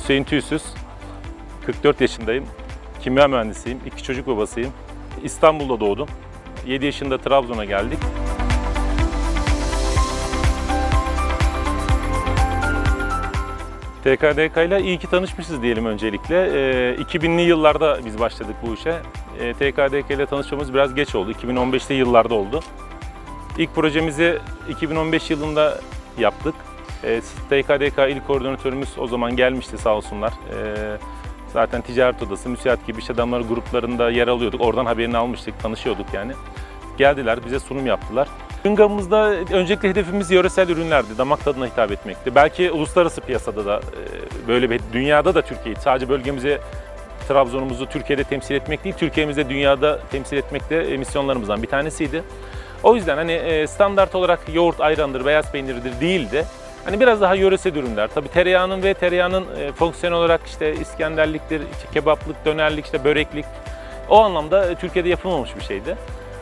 Hüseyin Tüysüz. 44 yaşındayım. Kimya mühendisiyim. İki çocuk babasıyım. İstanbul'da doğdum. 7 yaşında Trabzon'a geldik. TKDK ile iyi ki tanışmışız diyelim öncelikle. Ee, 2000'li yıllarda biz başladık bu işe. Ee, TKDK ile tanışmamız biraz geç oldu. 2015'li yıllarda oldu. İlk projemizi 2015 yılında yaptık. Ee, TKDK il koordinatörümüz o zaman gelmişti sağ olsunlar. Ee, zaten ticaret odası, müsiat gibi iş adamları gruplarında yer alıyorduk. Oradan haberini almıştık, tanışıyorduk yani. Geldiler, bize sunum yaptılar. Ürün gamımızda öncelikle hedefimiz yöresel ürünlerdi, damak tadına hitap etmekti. Belki uluslararası piyasada da e, böyle bir, dünyada da Türkiye'yi, sadece bölgemize Trabzon'umuzu Türkiye'de temsil etmek değil, Türkiye'mizi dünyada temsil etmek de misyonlarımızdan bir tanesiydi. O yüzden hani e, standart olarak yoğurt, ayrandır, beyaz peynirdir değil de hani biraz daha yöresel ürünler. Tabii tereyağının ve tereyağının e, fonksiyon olarak işte İskenderliktir, işte kebaplık, dönerlik, işte böreklik o anlamda e, Türkiye'de yapılmamış bir şeydi.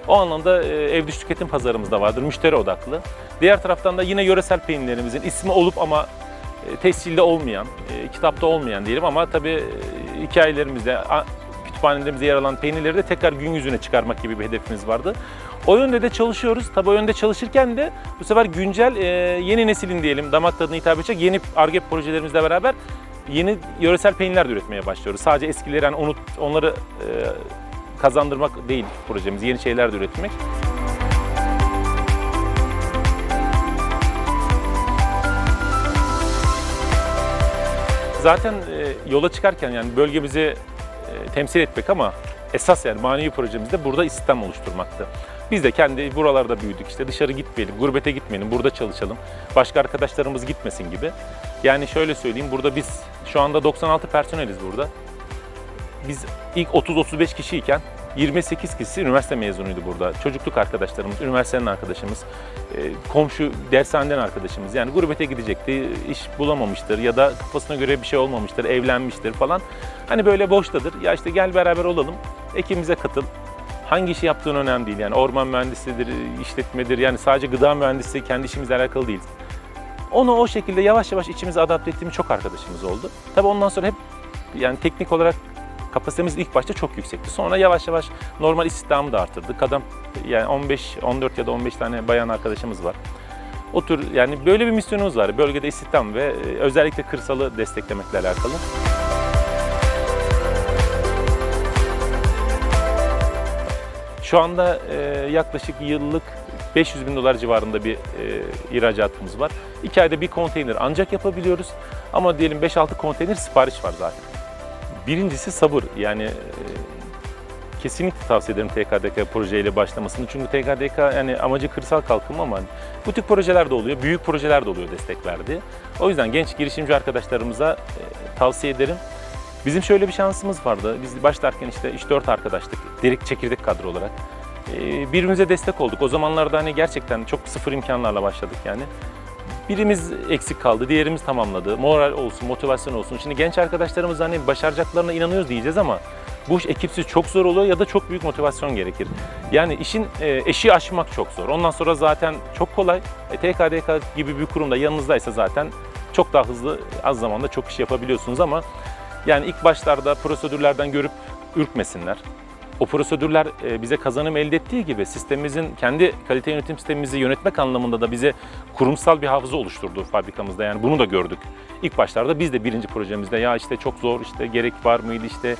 O anlamda e, ev dışı tüketim pazarımızda vardır, müşteri odaklı. Diğer taraftan da yine yöresel peynirlerimizin ismi olup ama e, tescilde olmayan, e, kitapta olmayan diyelim ama tabii hikayelerimizde, kütüphanelerimizde yer alan peynirleri de tekrar gün yüzüne çıkarmak gibi bir hedefimiz vardı. O yönde de çalışıyoruz. Tabii o yönde çalışırken de bu sefer güncel e, yeni neslin diyelim damak tadına hitap edecek yeni ARGE projelerimizle beraber yeni yöresel peynirler de üretmeye başlıyoruz. Sadece eskileri hani unut, onları e, kazandırmak değil projemiz, yeni şeyler de üretmek. Zaten e, yola çıkarken yani bölgemizi temsil etmek ama esas yani manevi projemiz de burada istihdam oluşturmaktı. Biz de kendi buralarda büyüdük işte dışarı gitmeyelim, gurbete gitmeyelim, burada çalışalım. Başka arkadaşlarımız gitmesin gibi. Yani şöyle söyleyeyim burada biz şu anda 96 personeliz burada. Biz ilk 30-35 kişiyken 28 kişisi üniversite mezunuydu burada. Çocukluk arkadaşlarımız, üniversitenin arkadaşımız, e, komşu dershaneden arkadaşımız. Yani gurbete gidecekti, iş bulamamıştır ya da kafasına göre bir şey olmamıştır, evlenmiştir falan. Hani böyle boştadır. Ya işte gel beraber olalım, ekibimize katıl. Hangi işi yaptığın önemli değil. Yani orman mühendisidir, işletmedir. Yani sadece gıda mühendisi kendi işimizle alakalı değil. Onu o şekilde yavaş yavaş içimize adapte ettiğimiz çok arkadaşımız oldu. Tabii ondan sonra hep yani teknik olarak kapasitemiz ilk başta çok yüksekti. Sonra yavaş yavaş normal istihdamı da arttırdık. Adam yani 15, 14 ya da 15 tane bayan arkadaşımız var. O tür yani böyle bir misyonumuz var. Bölgede istihdam ve e, özellikle kırsalı desteklemekle alakalı. Şu anda e, yaklaşık yıllık 500 bin dolar civarında bir e, ihracatımız var. İki ayda bir konteyner ancak yapabiliyoruz. Ama diyelim 5-6 konteyner sipariş var zaten. Birincisi sabır. Yani e, kesinlikle tavsiye ederim TKDK projeyle başlamasını. Çünkü TKDK yani amacı kırsal kalkınma ama bu tip projeler de oluyor, büyük projeler de oluyor destek verdiği. O yüzden genç girişimci arkadaşlarımıza e, tavsiye ederim. Bizim şöyle bir şansımız vardı. Biz başlarken işte 3-4 arkadaştık. Direkt çekirdek kadro olarak. E, birbirimize destek olduk. O zamanlarda hani gerçekten çok sıfır imkanlarla başladık yani. Birimiz eksik kaldı, diğerimiz tamamladı. Moral olsun, motivasyon olsun. Şimdi genç arkadaşlarımız hani başaracaklarına inanıyoruz diyeceğiz ama bu iş ekipsiz çok zor oluyor ya da çok büyük motivasyon gerekir. Yani işin e, eşiği aşmak çok zor. Ondan sonra zaten çok kolay. E, TKDK gibi bir kurumda yanınızdaysa zaten çok daha hızlı, az zamanda çok iş yapabiliyorsunuz ama yani ilk başlarda prosedürlerden görüp ürkmesinler. O prosedürler e, bize kazanım elde ettiği gibi sistemimizin, kendi kalite yönetim sistemimizi yönetmek anlamında da bize kurumsal bir hafıza oluşturdu fabrikamızda. Yani bunu da gördük. İlk başlarda biz de birinci projemizde ya işte çok zor, işte gerek var mıydı, işte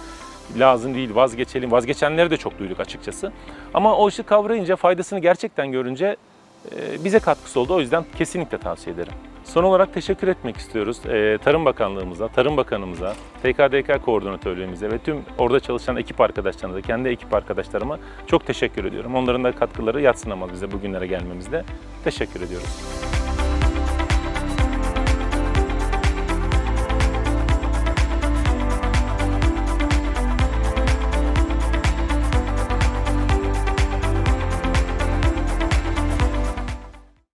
lazım değil, vazgeçelim. Vazgeçenleri de çok duyduk açıkçası. Ama o işi kavrayınca, faydasını gerçekten görünce e, bize katkısı oldu. O yüzden kesinlikle tavsiye ederim. Son olarak teşekkür etmek istiyoruz e, Tarım Bakanlığımıza, Tarım Bakanımıza, TKDK Koordinatörlüğümüze ve tüm orada çalışan ekip arkadaşlarımıza, kendi ekip arkadaşlarıma çok teşekkür ediyorum. Onların da katkıları yatsınamaz bize bugünlere gelmemizde. Teşekkür ediyoruz.